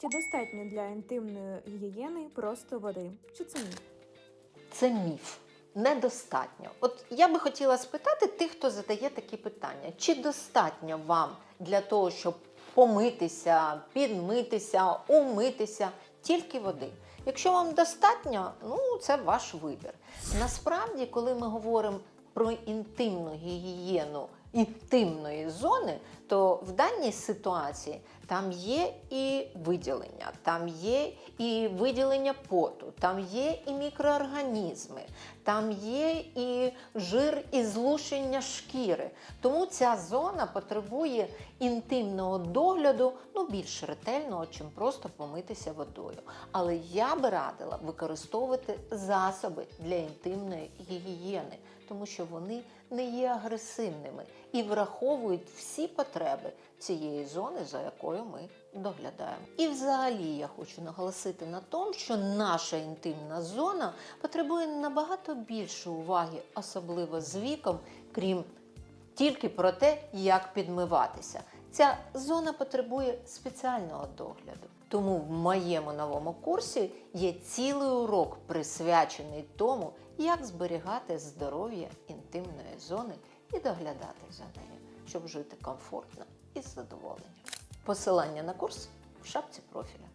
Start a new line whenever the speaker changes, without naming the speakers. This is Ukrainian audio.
Чи достатньо для інтимної гігієни просто води? Чи це ні?
Це міф. Недостатньо. От я би хотіла спитати тих, хто задає такі питання: чи достатньо вам для того, щоб помитися, підмитися, умитися тільки води? Якщо вам достатньо, ну це ваш вибір. Насправді, коли ми говоримо про інтимну гігієну інтимної зони, то в даній ситуації там є і виділення, там є і виділення поту, там є і мікроорганізми, там є і жир і злушення шкіри. Тому ця зона потребує інтимного догляду, ну більш ретельного, чим просто помитися водою. Але я би радила використовувати засоби для інтимної гігієни, тому що вони не є агресивними і враховують всі потреби цієї зони, за якою ми доглядаємо. І взагалі я хочу наголосити на тому, що наша інтимна зона потребує набагато більше уваги, особливо з віком, крім тільки про те, як підмиватися. Ця зона потребує спеціального догляду. Тому в моєму новому курсі є цілий урок, присвячений тому, як зберігати здоров'я інтимної зони і доглядати за нею, щоб жити комфортно і з задоволенням. Посилання на курс в шапці профіля.